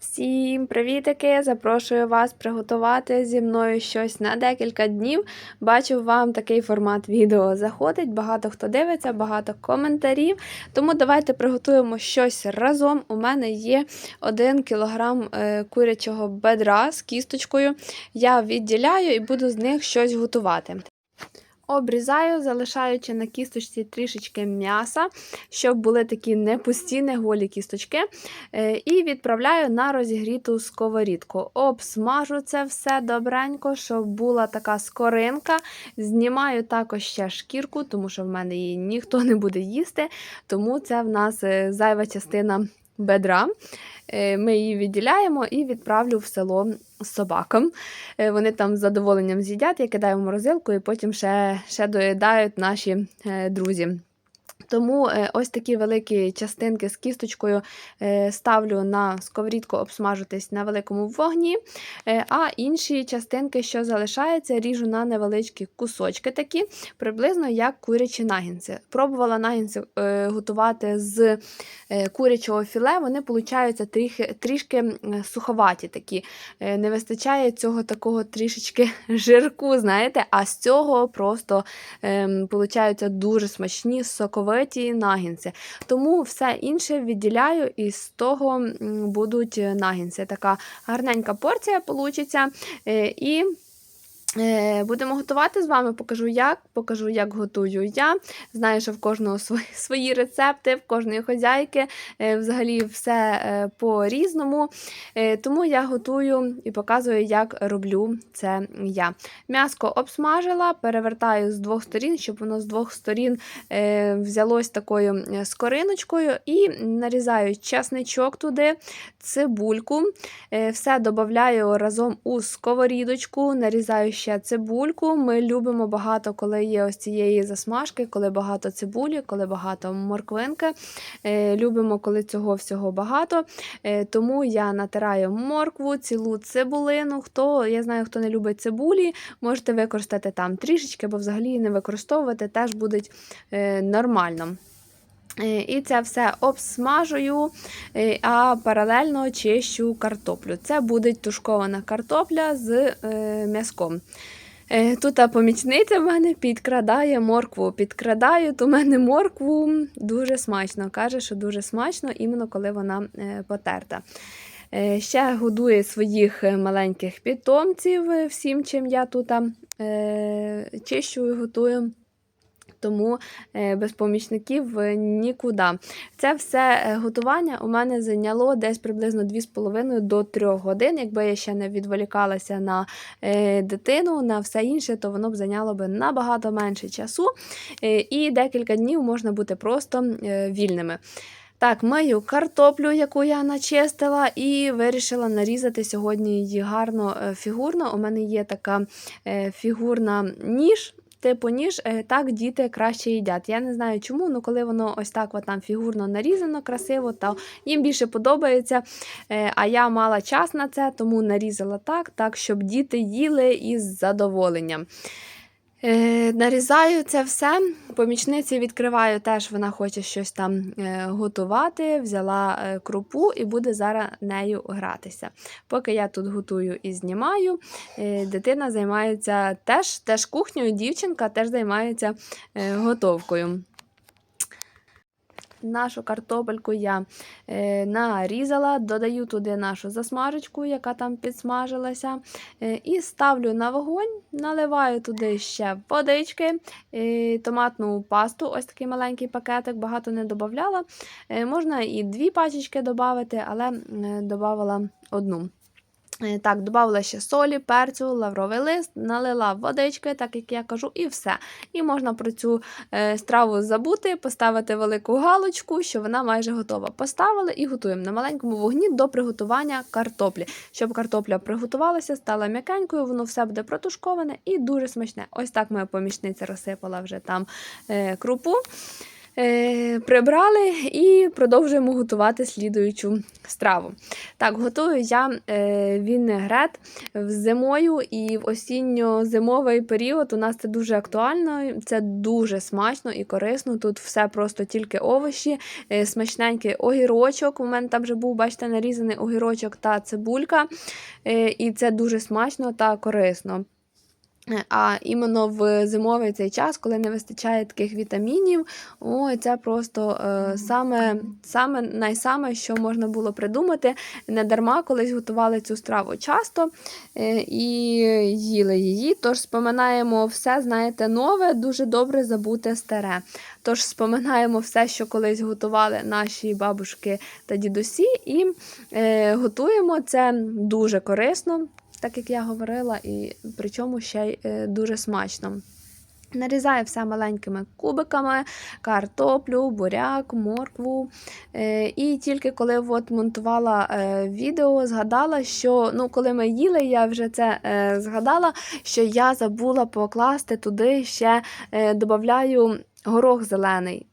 Всім привітики! Запрошую вас приготувати зі мною щось на декілька днів. Бачу, вам такий формат відео заходить. Багато хто дивиться, багато коментарів. Тому давайте приготуємо щось разом. У мене є 1 кг е, курячого бедра з кісточкою. Я відділяю і буду з них щось готувати. Обрізаю, залишаючи на кісточці трішечки м'яса, щоб були такі не не голі кісточки. Е, І відправляю на розігріту сковорідку. Обсмажу це все добренько, щоб була така скоринка. Знімаю також ще шкірку, тому що в мене її ніхто не буде їсти. Тому це в нас е, зайва частина бедра. Е, Ми її відділяємо і відправлю в село собакам. Е, Вони там з задоволенням з'їдять, я кидаю в морозилку і потім ще, ще доїдають наші е, друзі. Тому е, ось такі великі частинки з кісточкою е, ставлю на сковорідку обсмажитись на великому вогні, е, а інші частинки, що залишаються, ріжу на невеличкі кусочки такі, приблизно як курячі нагінці. Пробувала нагінці готувати з курячого філе, вони получаються трішки, трішки суховаті такі. Не вистачає цього такого трішечки жирку, знаєте, а з цього просто ем, получаються дуже смачні, соковиті нагінці. Тому все інше відділяю і з того будуть нагінці. Така гарненька порція получиться. Е, І Е, Будемо готувати з вами, покажу як, покажу, як готую я. Знаю, що в кожного свої, свої рецепти, в кожної хозяйки, е, взагалі все е, по-різному. Е, Тому я готую і показую, як роблю це я. М'яско обсмажила, перевертаю з двох сторін, щоб воно з двох сторін е, взялось такою е, скориночкою, і нарізаю чесничок туди, цибульку. Е, Все додаю разом у сковорідочку, нарізаю ще цибульку. Ми любимо багато, коли є ось цієї засмажки, коли багато цибулі, коли багато морквинки. Е, Любимо, коли цього всього багато. Е, Тому я натираю моркву, цілу цибулину. Хто, я знаю, хто не любить цибулі, можете використати там трішечки, або взагалі не використовувати, теж буде нормально. Е, І це все обсмажую, е, а паралельно чищу картоплю. Це буде тушкована картопля з е, м'язком. Тут помічниця в мене підкрадає моркву. Підкрадає у мене моркву дуже смачно. Каже, що дуже смачно, іменно коли вона потерта. Ще годує своїх маленьких питомців всім, чим я тут чищу і готую тому е, без помічників е, нікуди. Це все е, готування у мене зайняло десь приблизно 2,5 до 3 годин. Якби я ще не відволікалася на дитину, на все інше, то воно б зайняло би набагато менше часу. І декілька днів можна бути просто вільними. Так, мию картоплю, яку я начистила, і вирішила нарізати сьогодні її гарно фігурно. У мене є така фігурна ніж. Типу ніж, е, так діти краще їдять. Я не знаю чому, але коли воно ось так от там фігурно нарізано, красиво, то їм більше подобається. Е, А я мала час на це, тому нарізала так, так, щоб діти їли із задоволенням. Е, нарізаю це все. Помічниці відкриваю теж, вона хоче щось там е, готувати. Взяла е, крупу і буде зараз нею гратися. Поки я тут готую і знімаю, дитина займається теж, теж кухнею, дівчинка теж займається готовкою. Нашу картопельку я е, нарізала, додаю туди нашу засмажечку, яка там підсмажилася, е, і ставлю на вогонь, наливаю туди ще водички, е, томатну пасту, ось такий маленький пакетик, багато не додавала. Можна і дві пачечки додати, але додавала одну. Так, додавала ще солі, перцю, лавровий лист, налила водички, так як я кажу, і все. І можна про цю е, страву забути, поставити велику галочку, що вона майже готова. Поставили і готуємо на маленькому вогні до приготування картоплі. Щоб картопля приготувалася, стала м'якенькою, воно все буде протушковане і дуже смачне. Ось так моя помічниця розсипала вже там е, крупу. Е, прибрали і продовжуємо готувати слідуючу страву. Так, готую я е, вінегрет зимою і в осінньо-зимовий період. У нас це дуже актуально, це дуже смачно і корисно. Тут все просто тільки овочі, е, смачненький огірочок. У мене там вже був, бачите, нарізаний огірочок та цибулька. І це дуже смачно та корисно. А іменно в зимовий цей час, коли не вистачає таких вітамінів, ой, це просто е, саме, саме найсаме, що можна було придумати. Не дарма колись готували цю страву часто е, і їли її. Тож споминаємо все, знаєте, нове, дуже добре забуте старе. Тож споминаємо все, що колись готували наші бабушки та дідусі, і е, готуємо це дуже корисно так як я говорила, і причому ще й е, дуже смачно. Нарізаю все маленькими кубиками, картоплю, буряк, моркву. Е, і тільки коли от монтувала е, відео, згадала, що ну, коли ми їли, я вже це згадала, що я забула покласти туди ще додаю горох зелений.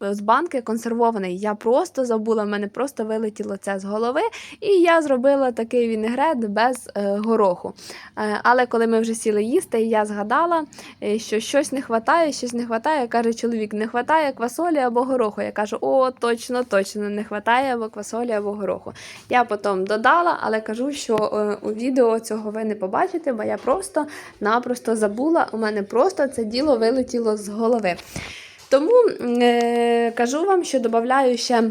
З банки консервований. Я просто забула, в мене просто вилетіло це з голови, і я зробила такий вінегрет без е, гороху. Е, але коли ми вже сіли їсти, я згадала, е, що щось не вистачає, щось не вистачає. Каже чоловік, не вистачає квасолі або гороху. Я кажу, о, точно, точно, не вистачає або квасолі або гороху. Я потім додала, але кажу, що е, у відео цього ви не побачите, бо я просто-напросто забула. У мене просто це діло вилетіло з голови. Тому е, кажу вам, що додаю ще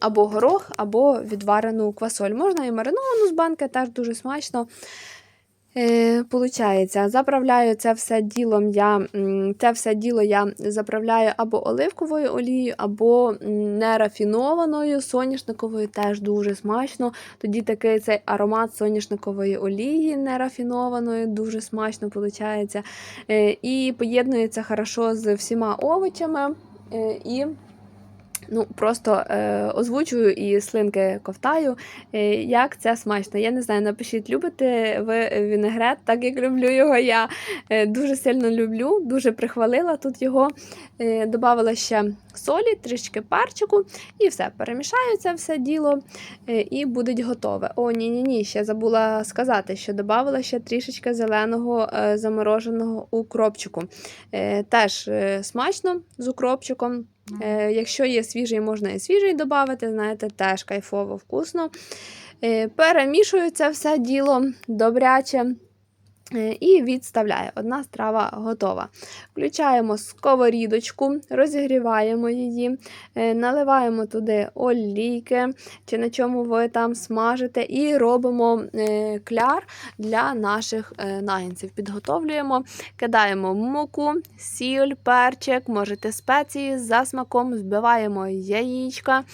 або горох, або відварену квасоль. Можна і мариновану з банки, теж дуже смачно. Е, Получається, заправляю це все ділом я, це все діло я заправляю або оливковою олією, або нерафінованою соняшниковою, теж дуже смачно. Тоді такий цей аромат соняшникової олії нерафінованої, дуже смачно виходить. Е, і поєднується хорошо з всіма овочами. Е, і Ну, просто е, озвучую і слинки ковтаю, е, як це смачно. Я не знаю, напишіть, любите ви вінегрет, так як люблю його. Я е, дуже сильно люблю, дуже прихвалила тут його. Е, Добавила ще солі, трішки перчику, і все. Перемішаю це все діло е, і буде готове. О, ні-ні, ні, ще забула сказати, що додавала ще трішечки зеленого е, замороженого укропчику. Е, Теж е, смачно з укропчиком. Е, якщо є свіжий, можна і свіжий додати, знаєте, теж кайфово вкусно. Е, перемішую це все діло добряче. Е, І відставляю. Одна страва готова. Включаємо сковорідочку, розігріваємо її, е, наливаємо туди олійки, чи на чому ви там смажите, і робимо е, кляр для наших нагінців. Підготовлюємо, кидаємо муку, сіль, перчик, можете спеції за смаком, збиваємо яєчка.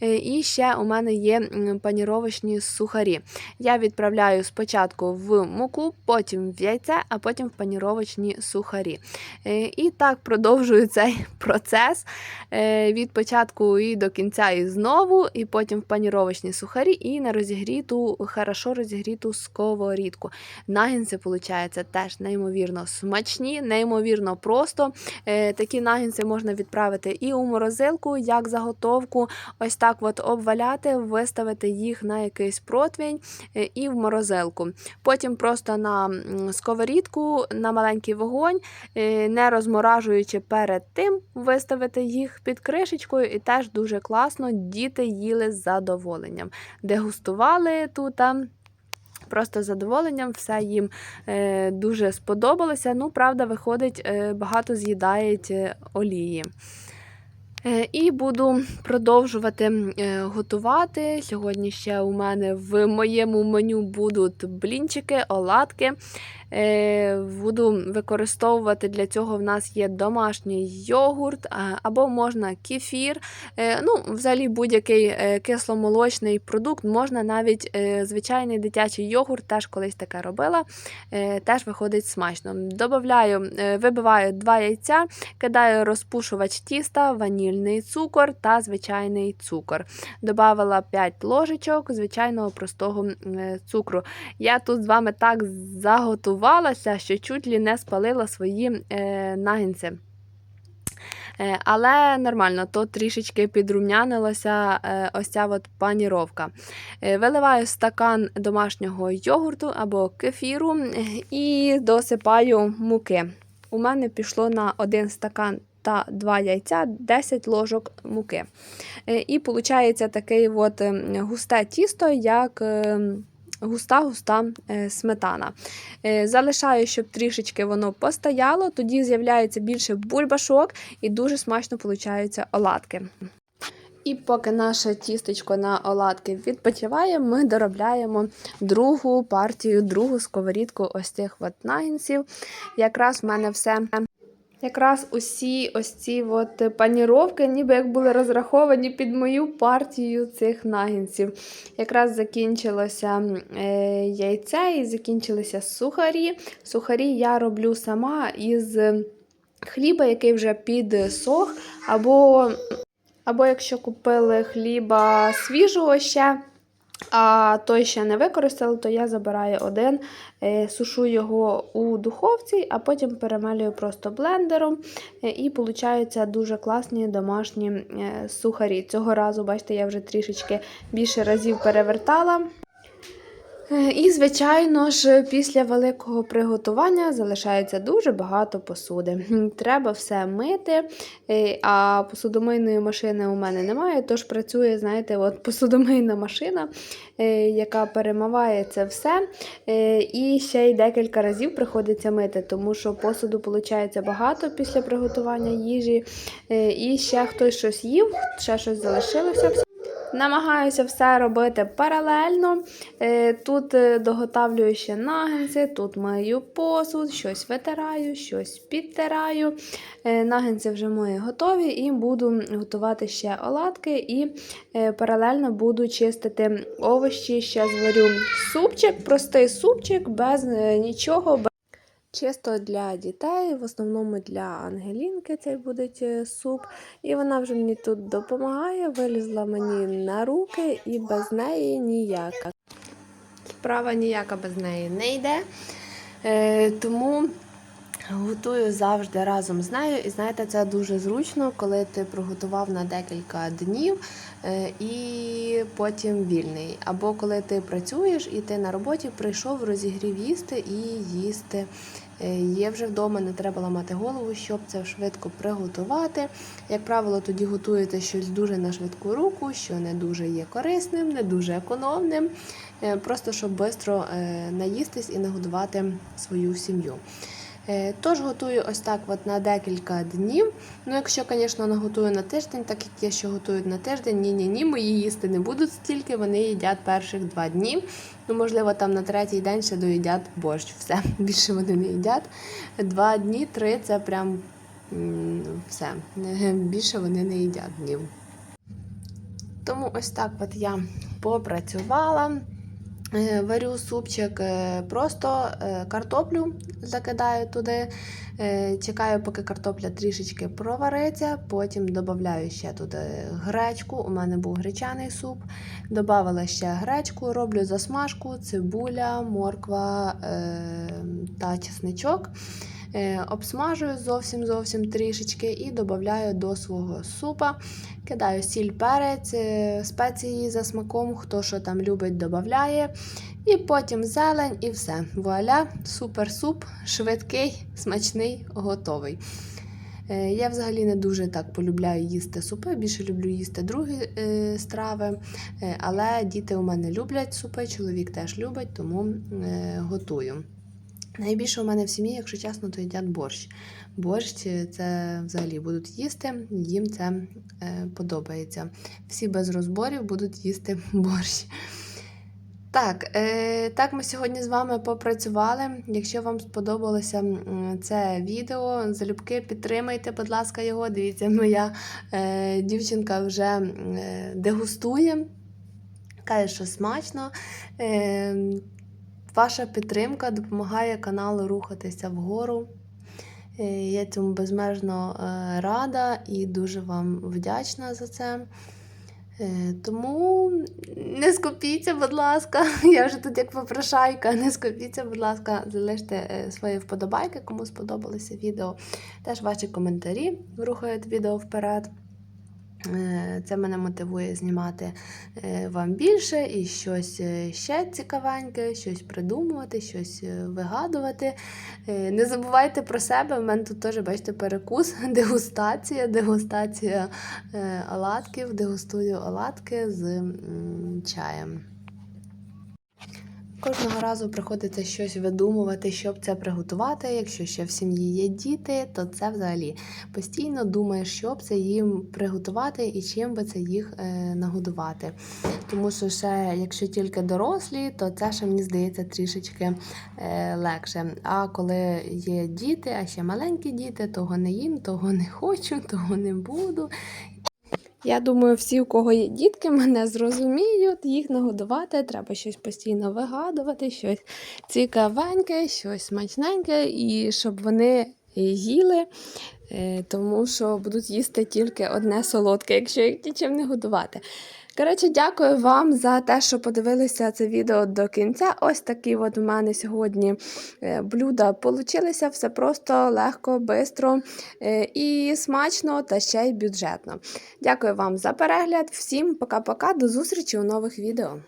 І ще у мене є паніровочні сухарі. Я відправляю спочатку в муку, потім в яйце, а потім в паніровочні сухарі. Е, І так продовжую цей процес е, від початку і до кінця, і знову, і потім в паніровочні сухарі, і на розігріту, хорошо розігріту сковорідку. Нагінси, виходить, теж неймовірно смачні, неймовірно просто. Е, Такі нагінси можна відправити і у морозилку, як заготовку, ось так от обваляти, виставити їх на якийсь противень е, і в морозилку. Потім просто на сковорідку, на маленький вогонь, е, не розморажуючи перед тим, виставити їх під кришечкою, і теж дуже класно діти їли з задоволенням. Дегустували тут. Просто задоволенням все їм е, дуже сподобалося. Ну, правда, виходить, е, багато з'їдають е, олії. Е, І буду продовжувати е, готувати. Сьогодні ще у мене в моєму меню будуть блінчики, оладки. Е, Буду використовувати для цього в нас є домашній йогурт або можна кефір. Ну, взагалі будь-який кисломолочний продукт, можна навіть звичайний дитячий йогурт, теж колись таке робила, теж виходить смачно. Добавляю, вибиваю два яйця, кидаю розпушувач тіста, ванільний цукор та звичайний цукор. Добавила 5 ложечок звичайного простого е, цукру. Я тут з вами так заготувалася, що чуть лі не спалила свої е, нагінці. Е, Але нормально, то трішечки підрумнянилася е, ось ця от паніровка. Виливаю стакан домашнього йогурту або кефіру і досипаю муки. У мене пішло на один стакан та два яйця 10 ложок муки. Е, І виходить такий от е, густе тісто, як густа-густа е, сметана. Е, Залишаю, щоб трішечки воно постояло, тоді з'являється більше бульбашок і дуже смачно получаються оладки. І поки наше тістечко на оладки відпочиває, ми доробляємо другу партію, другу сковорідку ось цих от нагінців. Якраз в мене все. Якраз усі ось ці от паніровки, ніби як були розраховані під мою партію цих нагінців. Якраз закінчилося е, яйце і закінчилися сухарі. Сухарі я роблю сама із хліба, який вже підсох, або або якщо купили хліба свіжого ще, а той ще не використали, то я забираю один, е, сушу його у духовці, а потім перемелюю просто блендером. е, І получаються дуже класні домашні е, сухарі. Цього разу, бачите, я вже трішечки більше разів перевертала. Е, І, звичайно ж, після великого приготування залишається дуже багато посуди. Треба все мити, е, а посудомийної машини у мене немає, тож працює, знаєте, от посудомийна машина, е, яка перемиває це все. І ще й декілька разів приходиться мити, тому що посуду виходить багато після приготування їжі. І ще хтось щось їв, ще щось залишилося. Намагаюся все робити паралельно. Е, Тут е, доготавлюю ще нагенці, тут мию посуд, щось витираю, щось підтираю. Е, Нагенці вже мої готові і буду готувати ще оладки і паралельно буду чистити овочі. Ще зварю супчик, простий супчик, без нічого. Чисто для дітей, в основному для Ангелінки цей буде е, суп. І вона вже мені тут допомагає, вилізла мені на руки, і без неї ніяка. Справа ніяка без неї не йде. Е, тому готую завжди разом з нею. І знаєте, це дуже зручно, коли ти приготував на декілька днів е, і потім вільний. Або коли ти працюєш і ти на роботі прийшов, розігрів їсти і їсти. Е, Є вже вдома, не треба ламати голову, щоб це швидко приготувати. Як правило, тоді готуєте щось дуже на швидку руку, що не дуже є корисним, не дуже економним, е, просто щоб швидко наїстись і нагодувати свою сім'ю. Е, Тож готую ось так от на декілька днів. Ну, якщо, звісно, наготую на тиждень, так як є, що готують на тиждень, ні-ні-ні, мої їсти не будуть стільки, вони їдять перших два дні. Ну, можливо, там на третій день ще доїдять борщ. Все, більше вони не їдять. Два дні, три це прям все. Більше вони не їдять днів. Тому ось так от я попрацювала. Е, Варю супчик е, просто е, картоплю закидаю туди, чекаю, поки картопля трішечки провариться, потім додаю ще туди гречку. У мене був гречаний суп. Добавила ще гречку, роблю засмажку, цибуля, морква та чесничок. Е, Обсмажую зовсім зовсім трішечки і додаю до свого супа. Кидаю сіль, перець, е, спеції за смаком, хто що там любить, додає. І потім зелень і все. Вуаля, супер суп, швидкий, смачний, готовий. Е, Я взагалі не дуже так полюбляю їсти супи, більше люблю їсти другі е, страви. Але діти у мене люблять супи, чоловік теж любить, тому е, готую. Найбільше у мене в сім'ї, якщо чесно, то їдять борщ. Борщ е, це взагалі будуть їсти, їм це е, подобається. Всі без розборів будуть їсти борщ. Так, е, так ми сьогодні з вами попрацювали. Якщо вам сподобалося це відео, залюбки підтримайте, будь ласка, його. Дивіться, моя е, дівчинка вже е, дегустує, каже, що смачно. Е, ваша підтримка допомагає каналу рухатися вгору. Е, Я цьому безмежно е, рада і дуже вам вдячна за це. Е, Тому не скупіться, будь ласка. Я вже тут як попрошайка. Не скупіться, будь ласка, залиште свої вподобайки, кому сподобалося відео. Теж ваші коментарі рухають відео вперед. Е, Це мене мотивує знімати е, вам більше і щось е, ще цікавеньке, щось придумувати, щось вигадувати. Не забувайте про себе. У мене тут теж, бачите, перекус, дегустація, дегустація оладків, дегустую оладки з чаєм. Кожного разу приходиться щось видумувати, щоб це приготувати. Якщо ще в сім'ї є діти, то це взагалі постійно думаєш, що це їм приготувати і чим би це їх е, нагодувати. Тому що ще, якщо тільки дорослі, то це ще мені здається трішечки е, легше. А коли є діти, а ще маленькі діти, того не їм, того не хочу, того не буду. Я думаю, всі, у кого є дітки, мене зрозуміють, їх нагодувати, треба щось постійно вигадувати, щось цікавеньке, щось смачненьке, і щоб вони їли, е, тому що будуть їсти тільки одне солодке, якщо їх нічим не годувати. Коротше, дякую вам за те, що подивилися це відео до кінця. Ось такі от в мене сьогодні е, блюда получилися. Все просто, легко, бистро і смачно та ще й бюджетно. Дякую вам за перегляд. Всім пока-пока. До зустрічі у нових відео.